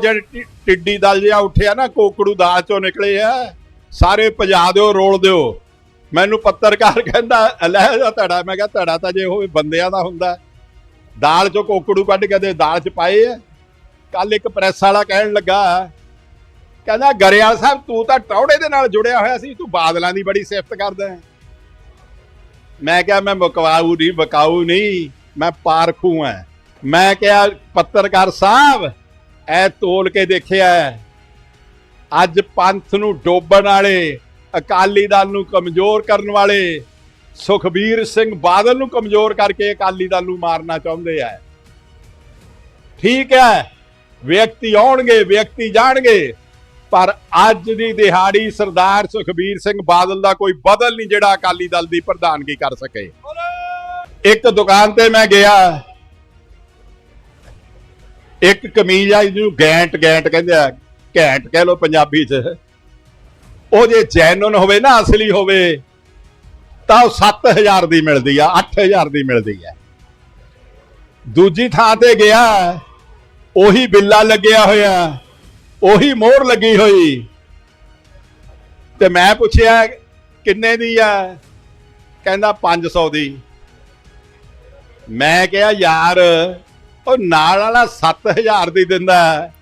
ਜਿਹੜੇ ਟਿੱਡੀ ਦਲ ਜਿਹਾ ਉੱਠਿਆ ਨਾ, ਕੋਕੜੂ ਦਾਲ ਚੋਂ ਨਿਕਲੇ ਆ, ਸਾਰੇ ਭਜਾ ਦਿਓ, ਰੋਲ ਦਿਓ। ਮੈਨੂੰ ਪੱਤਰਕਾਰ ਕਹਿੰਦਾ, ਲੈ ਜਾ ਧੜਾ। ਮੈਂ ਕਿਹਾ, ਧੜਾ ਤਾਂ ਜੇ ਹੋਵੇ ਬੰਦਿਆਂ ਦਾ ਹੁੰਦਾ ਦਾਲ ਚੋਂ ਕੋਕੜੂ ਕੱਢ ਕੇ ਦੇ ਦਾਲ ਚ ਪਾਏ ਆ। ਕੱਲ ਇੱਕ ਪ੍ਰੈਸ ਵਾਲਾ ਕਹਿਣ ਲੱਗਾ, ਕਹਿੰਦਾ, ਗਰੇਵਾਲ ਸਾਹਿਬ, ਤੂੰ ਤਾਂ ਟੌੜੇ ਦੇ ਨਾਲ ਜੁੜਿਆ ਹੋਇਆ ਸੀ, ਤੂੰ ਬਾਦਲਾਂ ਦੀ ਬੜੀ ਸਿਫਤ ਕਰਦਾ ਹੈ। ਮੈਂ ਕਿਹਾ, ਮੈਂ ਮੁਕਵਾਊ ਨਹੀਂ ਬਕਾਊ ਨਹੀਂ, ਮੈਂ ਪਾਰਖੂ ਹਾਂ। ਮੈਂ ਕਿਹਾ, ਪੱਤਰਕਾਰ ਸਾਹਿਬ ਐ ਤੋਲ ਕੇ ਦੇਖਿਆ ਅੱਜ ਪੰਥ ਨੂੰ ਡੋਬਣ ਵਾਲੇ, ਅਕਾਲੀ ਦਲ ਨੂੰ ਕਮਜ਼ੋਰ ਕਰਨ ਵਾਲੇ, ਸੁਖਬੀਰ ਸਿੰਘ ਬਾਦਲ ਨੂੰ ਕਮਜ਼ੋਰ ਕਰਕੇ ਅਕਾਲੀ ਦਲ ਨੂੰ ਮਾਰਨਾ ਚਾਹੁੰਦੇ ਆ। ਠੀਕ ਹੈ, ਵਿਅਕਤੀ ਆਉਣਗੇ, ਵਿਅਕਤੀ ਜਾਣਗੇ, ਪਰ ਅੱਜ ਦੀ ਦਿਹਾੜੀ ਸਰਦਾਰ ਸੁਖਬੀਰ ਸਿੰਘ ਬਾਦਲ ਦਾ ਕੋਈ ਬਦਲ ਨਹੀਂ ਜਿਹੜਾ ਅਕਾਲੀ ਦਲ ਦੀ ਪ੍ਰਧਾਨਗੀ ਕਰ ਸਕੇ। ਇੱਕ ਦੁਕਾਨ ਤੇ ਮੈਂ ਗਿਆ। ਇੱਕ ਕਮੀਜ਼ ਆ ਜਿਹਨੂੰ ਗੈਂਟ ਗੈਂਟ ਕਹਿੰਦੇ ਆ, ਘੈਂਟ ਕਹਿ ਲੋ ਪੰਜਾਬੀ 'ਚ। ਉਹ ਜੇ ਜੈਨੂਨ ਹੋਵੇ ਨਾ, ਅਸਲੀ ਹੋਵੇ, ਤਾਂ ਉਹ 7000 ਦੀ ਮਿਲਦੀ ਆ 8000 ਦੀ ਮਿਲਦੀ ਆ। ਦੂਜੀ ਥਾਂ ਤੇ ਗਿਆ, ਉਹੀ ਬਿੱਲਾ ਲੱਗਿਆ ਹੋਇਆ, ਉਹੀ ਮੋਹਰ ਲੱਗੀ ਹੋਈ। ਤੇ ਮੈਂ ਪੁੱਛਿਆ, ਕਿੰਨੇ ਦੀ ਆ? ਕਹਿੰਦਾ 500 ਦੀ। ਮੈਂ ਕਿਹਾ, ਯਾਰ ਉਹ ਨਾਲ ਵਾਲਾ 7000 ਦੀ ਦਿੰਦਾ ਹੈ,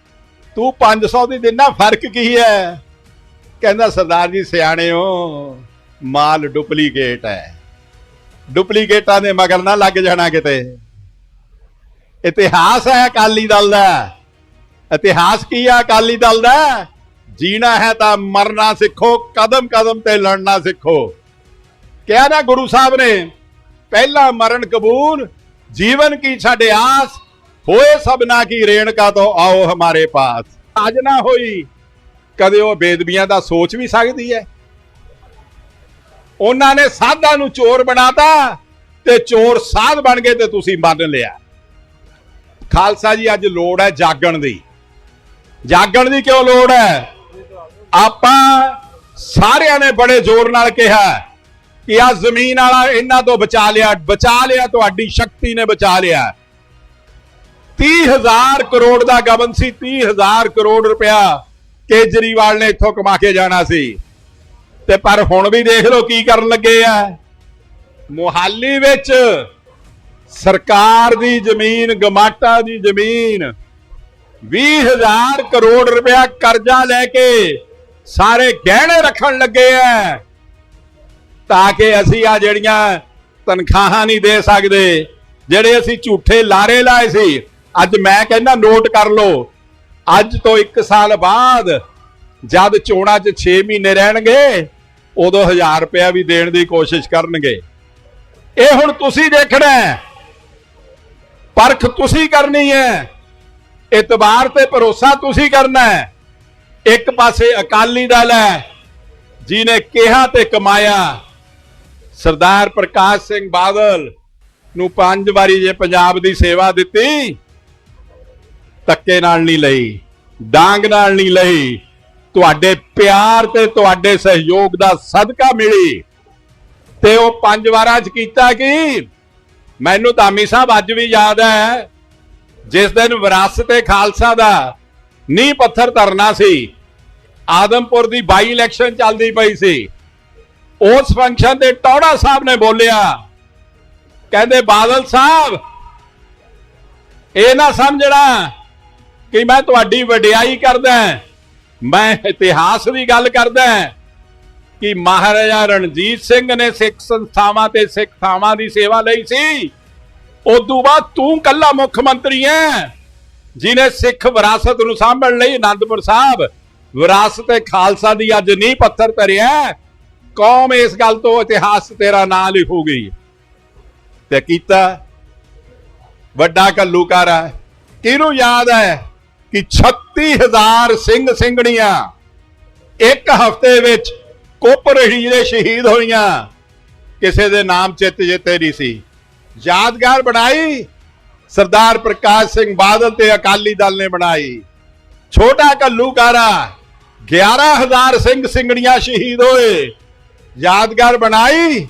ਤੂੰ 500 ਦੀ ਦਿੰਦਾ ਫ਼ਰਕ ਕੀ ਹੈ? ਕਹਿੰਦਾ ਸਰਦਾਰ ਜੀ ਸਿਆਣੇ ਹੋ ਮਾਲ ਡੁਪਲੀਕੇਟ ਹੈ। ਡੁਪਲੀਕੇਟਾਂ ਦੇ ਮਗਰ ਨਾ ਲੱਗ ਜਾਣਾ ਕਿਤੇ। ਇਤਿਹਾਸ ਹੈ ਅਕਾਲੀ ਦਲ ਦਾ। ਇਤਿਹਾਸ ਕੀ ਹੈ ਅਕਾਲੀ ਦਲ ਦਾ? ਜੀਣਾ ਹੈ ਤਾਂ ਮਰਨਾ ਸਿੱਖੋ ਕਦਮ ਕਦਮ ਤੇ ਲੜਨਾ ਸਿੱਖੋ। ਕਿਹਾ ਨਾ ਗੁਰੂ ਸਾਹਿਬ ਨੇ ਪਹਿਲਾ ਮਰਨ ਕਬੂਲ ਜੀਵਨ ਕੀ ਛੱਡ ਆਸ ਹੋਏ ਸਭਨਾ ਕੀ ਰੇਣਕਾ ਤੋਂ ਆਓ ਹਮਾਰੇ ਪਾਸ। ਅੱਜ ਨਾ ਹੋਈ, ਕਦੇ ਉਹ ਬੇਦਬੀਆਂ ਦਾ ਸੋਚ ਵੀ ਸਕਦੀ ਹੈ ਉਹਨਾਂ ਨੇ ਸਾਧਾਂ ਨੂੰ ਚੋਰ ਬਣਾਤਾ ਤੇ ਚੋਰ ਸਾਧ ਬਣ ਗਏ ਤੇ ਤੁਸੀਂ ਮੰਨ ਲਿਆ। ਖਾਲਸਾ ਜੀ, ਅੱਜ ਲੋੜ ਹੈ ਜਾਗਣ ਦੀ। ਜਾਗਣ ਦੀ ਕਿਉਂ ਲੋੜ ਹੈ ਆਪਾਂ ਸਾਰਿਆਂ ਨੇ ਬੜੇ ਜ਼ੋਰ ਨਾਲ ਕਿਹਾ ਕਿ ਆ ਜ਼ਮੀਨ ਵਾਲਾ ਇਹਨਾਂ ਤੋਂ ਬਚਾ ਲਿਆ ਬਚਾ ਲਿਆ, ਤੁਹਾਡੀ ਸ਼ਕਤੀ ਨੇ ਬਚਾ ਲਿਆ। 30000 ਕਰੋੜ ਦਾ ਗਬਨ ਸੀ 30000 ਕਰੋੜ ਰੁਪਇਆ ਕੇਜਰੀਵਾਲ ਨੇ ਇੱਥੋਂ ਕਮਾ ਕੇ ਜਾਣਾ ਸੀ। ਤੇ ਪਰ ਹੁਣ ਵੀ ਦੇਖ ਲਓ ਕੀ ਕਰਨ ਲੱਗੇ ਆ। ਮੁਹਾਲੀ ਵਿੱਚ ਸਰਕਾਰ ਦੀ ਜ਼ਮੀਨ, ਗਮਾਟਾ ਦੀ ਜ਼ਮੀਨ 20000 ਕਰੋੜ ਰੁਪਇਆ ਕਰਜ਼ਾ ਲੈ ਕੇ ਸਾਰੇ ਗਹਿਣੇ ਰੱਖਣ ਲੱਗੇ ਆ। ਤਾਂ ਕਿ ਅਸੀਂ ਆ ਜਿਹੜੀਆਂ ਤਨਖਾਹਾਂ ਨਹੀਂ ਦੇ ਸਕਦੇ, ਜਿਹੜੇ ਅਸੀਂ ਝੂਠੇ ਲਾਰੇ ਲਾਏ ਸੀ ਅੱਜ ਮੈਂ ਕਹਿੰਦਾ ਨੋਟ ਕਰ ਲਓ। ਅੱਜ ਤੋਂ 1 ਸਾਲ ਬਾਅਦ ਜਦ ਚੋਣਾਂ 'ਚ 6 ਮਹੀਨੇ ਰਹਿਣਗੇ, ਉਦੋਂ 1000 ਰੁਪਇਆ ਵੀ ਦੇਣ ਦੀ ਕੋਸ਼ਿਸ਼ ਕਰਨਗੇ। ਇਹ ਹੁਣ ਤੁਸੀਂ ਦੇਖਣਾ ਹੈ। ਪਰਖ ਤੁਸੀਂ ਕਰਨੀ ਹੈ। ਇਤਬਾਰ ਤੇ ਭਰੋਸਾ ਤੁਸੀਂ ਕਰਨਾ ਹੈ। ਇੱਕ ਪਾਸੇ ਅਕਾਲੀ ਦਲ ਹੈ ਜਿਨੇ ਕਿਹਾ ਤੇ ਕਮਾਇਆ। ਸਰਦਾਰ ਪ੍ਰਕਾਸ਼ ਸਿੰਘ ਬਾਦਲ ਨੂੰ ਪੰਜ ਵਾਰੀ ਜੇ ਪੰਜਾਬ ਦੀ ਸੇਵਾ ਦਿੱਤੀ ਧੱਕੇ ਨਾਲ ਨਹੀਂ ਲਈ, ਡਾਂਗ ਨਾਲ ਨਹੀਂ ਲਈ। ਤੁਹਾਡੇ ਪਿਆਰ ਤੇ ਤੁਹਾਡੇ ਸਹਿਯੋਗ ਦਾ ਸਦਕਾ ਮਿਲੀ। ਤੇ ਉਹ ਪੰਜ ਵਾਰਾਂ ਚ ਕੀਤਾ ਕਿ? ਮੈਨੂੰ ਧਾਮੀ ਸਾਹਿਬ ਅੱਜ ਵੀ ਯਾਦ ਹੈ, ਜਿਸ ਦਿਨ ਵਿਰਾਸਤ ਏ ਖਾਲਸਾ ਦਾ, ਨੀਂਹ ਪੱਥਰ ਧਰਨਾ ਸੀ। ਆਦਮਪੁਰ ਦੀ ਬਾਈ ਇਲੈਕਸ਼ਨ ਚੱਲਦੀ ਪਈ ਸੀ। ਉਸ ਫੰਕਸ਼ਨ ਤੇ ਟੌੜਾ ਸਾਹਿਬ ਨੇ ਬੋਲਿਆ। ਕਹਿੰਦੇ ਬਾਦਲ ਸਾਹਿਬ, ਇਹ ਨਾ ਸਮਝਣਾ ਕਿ ਮੈਂ ਤੁਹਾਡੀ ਵਡਿਆਈ ਕਰਦਾ ਮੈਂ ਇਤਿਹਾਸ ਦੀ ਗੱਲ ਕਰਦਾ ਕਿ ਮਹਾਰਾਜਾ ਰਣਜੀਤ ਸਿੰਘ ਨੇ ਸਿੱਖ ਸੰਸਥਾਵਾਂ ਤੇ ਸਿੱਖ ਥਾਵਾਂ ਦੀ ਸੇਵਾ ਲਈ ਸੀ। ਉਦੋਂ ਬਾਅਦ ਤੂੰ ਕੱਲਾ ਮੁੱਖ ਮੰਤਰੀ ਹੈ ਜਿਨੇ ਸਿੱਖ ਵਿਰਾਸਤ ਨੂੰ ਸਾਂਭਣ ਲਈ ਆਨੰਦਪੁਰ ਸਾਹਿਬ, ਵਿਰਾਸਤ ਤੇ ਖਾਲਸਾ ਦੀ ਅੱਜ ਨੀਂਹ ਪੱਥਰ ਧਰਿਆ ਕੌਮ ਇਸ ਗੱਲ ਤੋਂ ਇਤਿਹਾਸ ਤੇਰਾ ਨਾਂ ਲਿਖੂਗੀ। ਤੇ ਕੀਤਾ ਵੱਡਾ ਕੱਲੂਕਾਰਾ ਕਿਹਨੂੰ ਯਾਦ ਹੈ? ਕਿ 36000 ਸਿੰਘ ਸਿੰਘਣੀਆਂ ਇੱਕ ਹਫ਼ਤੇ ਵਿੱਚ ਕੋਪਰਹੀ ਦੇ ਸ਼ਹੀਦ ਹੋਈਆਂ। ਕਿਸੇ ਦੇ ਨਾਮ ਚਿੱਤ ਜਿੱਤੇ ਨਹੀਂ ਸੀ। ਯਾਦਗਾਰ ਬਣਾਈ। ਸਰਦਾਰ ਪ੍ਰਕਾਸ਼ ਸਿੰਘ ਬਾਦਲ ਤੇ ਅਕਾਲੀ ਦਲ ਨੇ ਬਣਾਈ। ਛੋਟਾ ਕੱਲੂਕਾਰਾ 11000 ਸਿੰਘ ਸਿੰਘਣੀਆਂ ਸ਼ਹੀਦ ਹੋਏ। ਯਾਦਗਾਰ ਬਣਾਈ।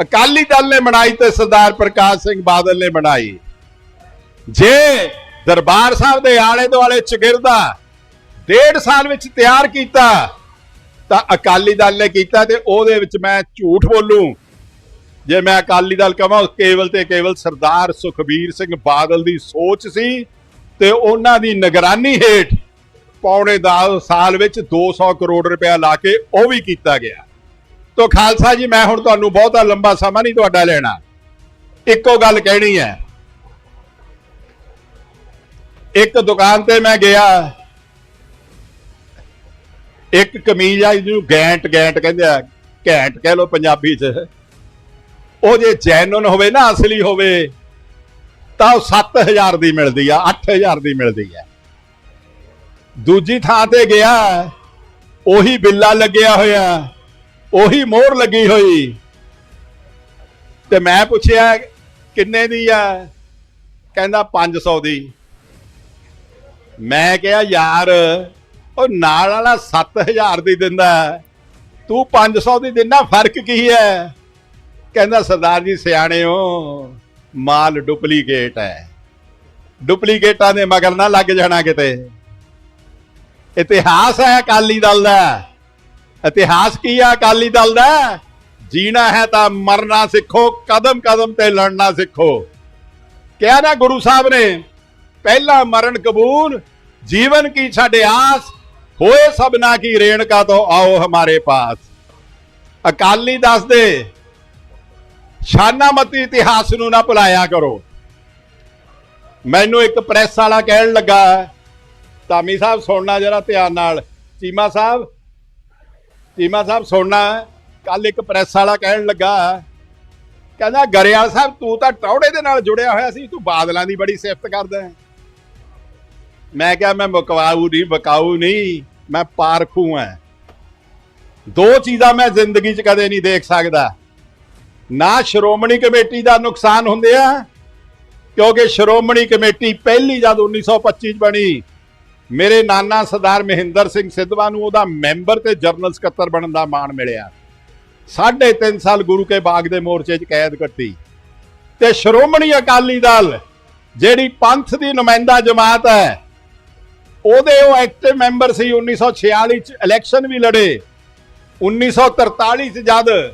ਅਕਾਲੀ ਦਲ ਨੇ ਬਣਾਈ ਤੇ ਸਰਦਾਰ ਪ੍ਰਕਾਸ਼ ਸਿੰਘ ਬਾਦਲ ਨੇ ਬਣਾਈ। ਜੇ ਦਰਬਾਰ ਸਾਹਿਬ ਦੇ ਆਲੇ ਦੁਆਲੇ ਚਗਿਰਦਾ ਡੇਢ ਸਾਲ ਵਿੱਚ ਤਿਆਰ ਕੀਤਾ, ਤਾਂ ਅਕਾਲੀ ਦਲ ਨੇ ਕੀਤਾ ਤੇ ਉਹਦੇ ਵਿੱਚ ਮੈਂ ਝੂਠ ਬੋਲੂੰ। ਜੇ ਮੈਂ ਅਕਾਲੀ ਦਲ ਕਹਾਂ ਕੇਵਲ ਤੇ ਕੇਵਲ ਸਰਦਾਰ ਸੁਖਬੀਰ ਸਿੰਘ ਬਾਦਲ ਦੀ ਸੋਚ ਸੀ ਤੇ ਉਹਨਾਂ ਦੀ ਨਿਗਰਾਨੀ ਹੇਠ ਪੌਣੇ 10 ਸਾਲ ਵਿੱਚ 200 ਕਰੋੜ ਰੁਪਇਆ ਲਾ ਕੇ ਉਹ ਵੀ ਕੀਤਾ ਗਿਆ। ਤੋ ਖਾਲਸਾ ਜੀ, ਮੈਂ ਹੁਣ ਤੁਹਾਨੂੰ ਬਹੁਤਾ ਲੰਬਾ ਸਮਾਂ ਨਹੀਂ ਤੁਹਾਡਾ ਲੈਣਾ। ਇੱਕੋ ਗੱਲ ਕਹਿਣੀ ਹੈ ਇੱਕ ਦੁਕਾਨ ਤੇ ਮੈਂ ਗਿਆ। ਇੱਕ ਕਮੀਜ਼ ਆ ਜਿਹਨੂੰ ਗੈਂਟ ਗੈਂਟ ਕਹਿੰਦੇ ਆ, ਘੈਂਟ ਕਹਿ ਲੋ ਪੰਜਾਬੀ 'ਚ। ਉਹ ਜੇ ਜੈਨੂਨ ਹੋਵੇ ਨਾ, ਅਸਲੀ ਹੋਵੇ, ਤਾਂ ਉਹ 7000 ਦੀ ਮਿਲਦੀ ਆ 8000 ਦੀ ਮਿਲਦੀ ਆ। ਦੂਜੀ ਥਾਂ ਤੇ ਗਿਆ, ਉਹੀ ਬਿੱਲਾ ਲੱਗਿਆ ਹੋਇਆ, ਉਹੀ ਮੋਹਰ ਲੱਗੀ ਹੋਈ। ਤੇ ਮੈਂ ਪੁੱਛਿਆ, ਕਿੰਨੇ ਦੀ ਆ? ਕਹਿੰਦਾ 500 ਦੀ। ਮੈਂ ਕਿਹਾ ਯਾਰ ਉਹ ਨਾਲ ਵਾਲਾ 7000 ਦੀ ਦਿੰਦਾ ਹੈ, ਤੂੰ 500 ਦੀ ਦਿੰਦਾ ਫ਼ਰਕ ਕੀ ਹੈ? ਕਹਿੰਦਾ ਸਰਦਾਰ ਜੀ ਸਿਆਣੇ ਹੋ ਮਾਲ ਡੁਪਲੀਕੇਟ ਹੈ। ਡੁਪਲੀਕੇਟਾਂ ਦੇ ਮਗਰ ਨਾ ਲੱਗ ਜਾਣਾ ਕਿਤੇ। ਇਤਿਹਾਸ ਹੈ ਅਕਾਲੀ ਦਲ ਦਾ। ਇਤਿਹਾਸ ਕੀ ਹੈ ਅਕਾਲੀ ਦਲ ਦਾ? ਜੀਣਾ ਹੈ ਤਾਂ ਮਰਨਾ ਸਿੱਖੋ ਕਦਮ ਕਦਮ ਤੇ ਲੜਨਾ ਸਿੱਖੋ। ਕਿਹਾ ਨਾ ਗੁਰੂ ਸਾਹਿਬ ਨੇ ਪਹਿਲਾ ਮਰਨ ਕਬੂਲ, ਜੀਵਨ ਕੀ ਛੱਡ ਆਸ, ਹੋਏ ਸਭਨਾ ਕੀ ਰੇਣਕਾ ਤੋਂ ਆਓ ਹਮਾਰੇ ਪਾਸ। ਅਕਾਲੀ ਦੱਸਦੇ ਸ਼ਾਨਾਮਤੀ ਇਤਿਹਾਸ ਨੂੰ ਨਾ ਭੁਲਾਇਆ ਕਰੋ। ਮੈਨੂੰ ਇੱਕ ਪ੍ਰੈਸ ਵਾਲਾ ਕਹਿਣ ਲੱਗਾ ਧਾਮੀ ਸਾਹਿਬ ਸੁਣਨਾ ਜਰਾ ਧਿਆਨ ਨਾਲ। ਚੀਮਾ ਸਾਹਿਬ ਚੀਮਾ ਸਾਹਿਬ ਸੁਣਨਾ ਕੱਲ ਇੱਕ ਪ੍ਰੈਸ ਵਾਲਾ ਕਹਿਣ ਲੱਗਾ ਕਹਿੰਦਾ ਗਰੇਵਾਲ ਸਾਹਿਬ ਤੂੰ ਤਾਂ ਟੌੜੇ ਦੇ ਨਾਲ ਜੁੜਿਆ ਹੋਇਆ ਸੀ, ਤੂੰ ਬਾਦਲਾਂ ਦੀ ਬੜੀ ਸਿਫਤ ਕਰਦਾ ਹੈ। ਮੈਂ ਕਿਹਾ ਮੈਂ ਮੁਕਵਾਊ ਨਹੀਂ ਬਕਾਊ ਨਹੀਂ, ਮੈਂ ਪਾਰਖੂ ਹਾਂ। ਦੋ ਚੀਜ਼ਾਂ ਮੈਂ ਜ਼ਿੰਦਗੀ 'ਚ ਕਦੇ ਨਹੀਂ ਦੇਖ ਸਕਦਾ। ਨਾ ਸ਼੍ਰੋਮਣੀ ਕਮੇਟੀ ਦਾ ਨੁਕਸਾਨ ਹੁੰਦੇ ਆ, ਕਿਉਂਕਿ ਸ਼੍ਰੋਮਣੀ ਕਮੇਟੀ ਪਹਿਲੀ ਜਦ 1925 ਚ ਬਣੀ, ਮੇਰੇ ਨਾਨਾ ਸਰਦਾਰ ਮਹਿੰਦਰ ਸਿੰਘ ਸਿੱਧਵਾ ਨੂੰ ਉਹਦਾ ਮੈਂਬਰ ਤੇ ਜਰਨਲ ਸਕੱਤਰ ਬਣਨ ਦਾ ਮਾਣ ਮਿਲਿਆ। ਸਾਢੇ ਤਿੰਨ ਸਾਲ ਗੁਰੂ ਕੇ ਬਾਗ ਦੇ ਮੋਰਚੇ 'ਚ ਕੈਦ ਕੱਟੀ। ਤੇ ਸ਼੍ਰੋਮਣੀ ਅਕਾਲੀ ਦਲ, ਜਿਹੜੀ ਪੰਥ ਦੀ ਨੁਮਾਇੰਦਾ ਜਮਾਤ ਹੈ ਉਹਦੇ ਉਹ ਐਕਟਿਵ ਮੈਂਬਰ ਸੀ 1946 ਚ ਇਲੈਕਸ਼ਨ ਵੀ ਲੜੇ। 1943 ਚ ਜਦ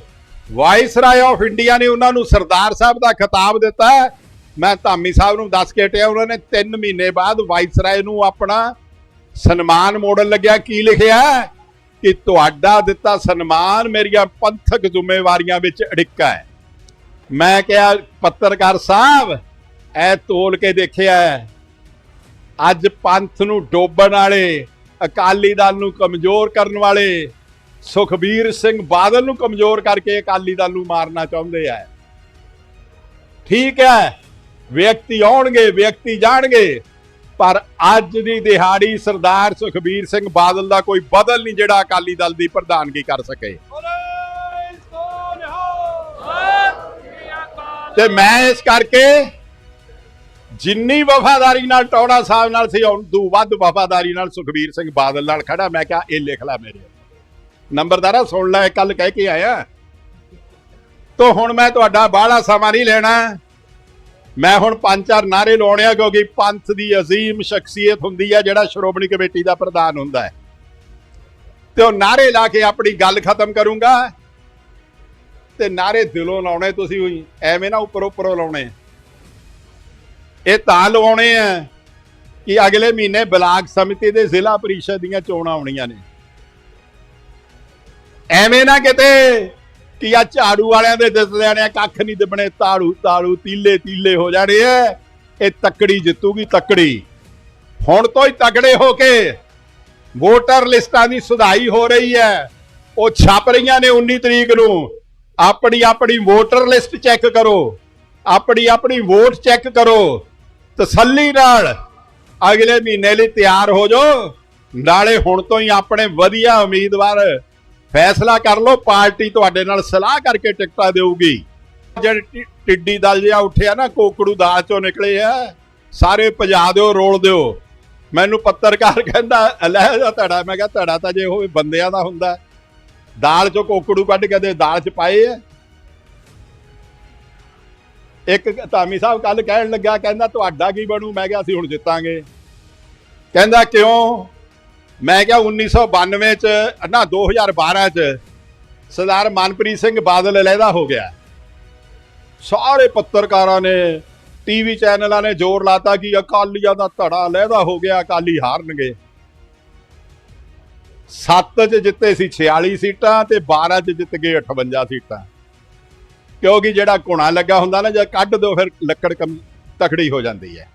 ਵਾਇਸਰਾਏ ਆਫ ਇੰਡੀਆ ਨੇ ਉਹਨਾਂ ਨੂੰ ਸਰਦਾਰ ਸਾਹਿਬ ਦਾ ਖਿਤਾਬ ਦਿੱਤਾ, ਮੈਂ ਧਾਮੀ ਸਾਹਿਬ ਨੂੰ ਦੱਸ ਕੇ ਹਟਿਆ, ਉਹਨਾਂ ਨੇ 3 ਮਹੀਨੇ ਬਾਅਦ ਵਾਇਸਰਾਏ ਨੂੰ ਆਪਣਾ ਸਨਮਾਨ ਮੋੜਨ ਲੱਗਿਆ। ਕੀ ਲਿਖਿਆ? ਕਿ ਤੁਹਾਡਾ ਦਿੱਤਾ ਸਨਮਾਨ ਮੇਰੀਆਂ ਪੰਥਕ ਜ਼ਿੰਮੇਵਾਰੀਆਂ ਵਿੱਚ ਅੜਿੱਕਾ ਹੈ। ਮੈਂ ਕਿਹਾ, ਪੱਤਰਕਾਰ ਸਾਹਿਬ ਐ ਤੋਲ ਕੇ ਦੇਖਿਆ ਅੱਜ ਪੰਥ ਨੂੰ ਡੋਬਣ ਵਾਲੇ ਅਕਾਲੀ ਦਲ ਨੂੰ ਕਮਜ਼ੋਰ ਕਰਨ ਵਾਲੇ ਸੁਖਬੀਰ ਸਿੰਘ ਬਾਦਲ ਨੂੰ ਕਮਜ਼ੋਰ ਕਰਕੇ ਅਕਾਲੀ ਦਲ ਨੂੰ ਮਾਰਨਾ ਚਾਹੁੰਦੇ ਆ। ਠੀਕ ਹੈ ਵਿਅਕਤੀ ਆਉਣਗੇ ਵਿਅਕਤੀ ਜਾਣਗੇ ਪਰ ਅੱਜ ਦੀ ਦਿਹਾੜੀ ਸਰਦਾਰ ਸੁਖਬੀਰ ਸਿੰਘ ਬਾਦਲ ਦਾ ਕੋਈ ਬਦਲ ਨਹੀਂ ਜਿਹੜਾ ਅਕਾਲੀ ਦਲ ਦੀ ਪ੍ਰਧਾਨਗੀ ਕਰ ਸਕੇ। ਤੇ ਮੈਂ ਇਸ ਕਰਕੇ ਜਿੰਨੀ ਵਫਾਦਾਰੀ ਨਾਲ ਟੌੜਾ ਸਾਹਿਬ ਨਾਲ ਸੀ ਉਦੋਂ ਵੱਧ ਵਫਾਦਾਰੀ ਨਾਲ ਸੁਖਬੀਰ ਸਿੰਘ ਬਾਦਲ ਨਾਲ ਖੜਾ। ਮੈਂ ਕਿਹਾ, ਇਹ ਲਿਖ ਲੈ ਮੇਰੇ। ਨੰਬਰਦਾਰਾ, ਸੁਣ ਲੈ ਕੱਲ ਕਹਿ ਕੇ ਆਇਆ। ਤੋ ਹੁਣ ਮੈਂ ਤੁਹਾਡਾ ਬਾਹਲਾ ਸਮਾਂ ਨਹੀਂ ਲੈਣਾ। ਮੈਂ ਹੁਣ ਪੰਜ ਚਾਰ ਨਾਰੇ ਲਾਉਣੇ ਆ, ਕਿਉਂਕਿ ਪੰਥ ਦੀ ਅਜ਼ੀਮ ਸ਼ਖਸੀਅਤ ਹੁੰਦੀ ਹੈ ਜਿਹੜਾ ਸ਼੍ਰੋਮਣੀ ਕਮੇਟੀ ਦਾ ਪ੍ਰਧਾਨ ਹੁੰਦਾ ਹੈ। ਤੇ ਉਹ ਨਾਰੇ ਲਾ ਕੇ ਆਪਣੀ ਗੱਲ ਖਤਮ ਕਰੂੰਗਾ। ਤੇ ਨਾਰੇ ਦਿਲੋਂ ਲਾਉਣੇ ਤੁਸੀਂ ਐਵੇਂ ਨਾ ਉੱਪਰ ਉੱਪਰੋਂ ਲਾਉਣੇ। ਇਹ ਤਾਂ ਲਵਾਉਣੇ ਆ ਕਿ ਅਗਲੇ ਮਹੀਨੇ ਬਲਾਕ ਸਮਿਤੀ ਦੇ ਜ਼ਿਲ੍ਹਾ ਪਰਿਸ਼ਦ ਦੀਆਂ ਚੋਣਾਂ ਆਉਣੀਆਂ ਨੇ। ਐਵੇਂ ਨਾ ਕਿਤੇ ਕਿ ਆ ਝਾੜੂ ਵਾਲਿਆਂ ਦੇ ਦਿਸਦਿਆਂ ਨੇ ਕੱਖ ਨਹੀਂ ਦਿਬਣੇ, ਤਾੜੂ ਤਾੜੂ, ਤੀਲੇ ਤੀਲੇ ਹੋ ਜਾਣੇ ਐ ਇਹ ਤਕੜੀ ਜਿੱਤੂਗੀ ਤਕੜੀ। ਹੁਣ ਤੋਂ ਹੀ ਤਕੜੇ ਹੋ ਕੇ ਵੋਟਰ ਲਿਸਟਾਂ ਦੀ ਸੁਧਾਈ ਹੋ ਰਹੀ ਹੈ। ਉਹ ਛਪ ਰਹੀਆਂ ਨੇ 19 ਤਰੀਕ ਨੂੰ। ਆਪਣੀ ਆਪਣੀ ਵੋਟਰ ਲਿਸਟ ਚੈੱਕ ਕਰੋ। ਆਪਣੀ ਆਪਣੀ ਵੋਟ ਚੈੱਕ ਕਰੋ। ਤਸੱਲੀ ਨਾਲ ਅਗਲੇ ਮਹੀਨੇ ਲਈ ਤਿਆਰ ਹੋ ਜਾਓ। ਨਾਲੇ ਹੁਣ ਤੋਂ ਹੀ ਆਪਣੇ ਵਧੀਆ ਉਮੀਦਵਾਰ ਫੈਸਲਾ ਕਰ ਲਓ। ਪਾਰਟੀ ਤੁਹਾਡੇ ਨਾਲ ਸਲਾਹ ਕਰਕੇ ਟਿਕਟਾਂ ਦੇਊਗੀ। ਜਿਹੜੇ ਟਿੱਡੀ ਦਲ ਜਿਹਾ ਉੱਠਿਆ ਨਾ, ਕੋਕੜੂ ਦਾਲ ਚੋਂ ਨਿਕਲੇ ਆ, ਸਾਰੇ ਭਜਾ ਦਿਓ, ਰੋਲ ਦਿਓ। ਮੈਨੂੰ ਪੱਤਰਕਾਰ ਕਹਿੰਦਾ, ਲੈ ਜਾ ਧੜਾ। ਮੈਂ ਕਿਹਾ, ਧੜਾ ਤਾਂ ਜੇ ਹੋਵੇ ਬੰਦਿਆਂ ਦਾ ਹੁੰਦਾ। ਦਾਲ ਚੋਂ ਕੋਕੜੂ ਕੱਢ ਕੇ ਦੇ, ਦਾਲ ਚ ਪਾਏ ਆ। ਇੱਕ ਧਾਮੀ ਸਾਹਿਬ ਕੱਲ ਕਹਿਣ ਲੱਗਾ ਕਹਿੰਦਾ ਤੁਹਾਡਾ ਕੀ ਬਣੂ? ਮੈਂ ਕਿਹਾ, ਅਸੀਂ ਹੁਣ ਜਿੱਤਾਂਗੇ। ਕਹਿੰਦਾ, ਕਿਉਂ? ਮੈਂ ਕਿਹਾ 1992 ਚ, ਨਾ 2012 ਚ ਸਰਦਾਰ ਮਨਪ੍ਰੀਤ ਸਿੰਘ ਬਾਦਲ ਅਲੱਗਾ ਹੋ ਗਿਆ। ਸਾਰੇ ਪੱਤਰਕਾਰਾਂ ਨੇ, ਟੀਵੀ ਚੈਨਲਾਂ ਨੇ ਜ਼ੋਰ ਲਾਤਾ ਕਿ ਅਕਾਲੀਆਂ ਦਾ ਧੜਾ ਲਹਿਦਾ ਹੋ ਗਿਆ, ਅਕਾਲੀ ਹਾਰਨਗੇ। 7 ਚ ਜਿੱਤੇ ਸੀ 46 ਸੀਟਾਂ ਤੇ 12 ਚ ਜਿੱਤ ਗਏ 58 ਸੀਟਾਂ। ਕਿਉਂਕਿ ਜਿਹੜਾ ਘੁਣਾ ਲੱਗਾ ਹੁੰਦਾ ਨਾ, ਜੇ ਕੱਢ ਦੋ ਫਿਰ ਲੱਕੜ ਕਮ ਤਕੜੀ ਹੋ ਜਾਂਦੀ ਹੈ।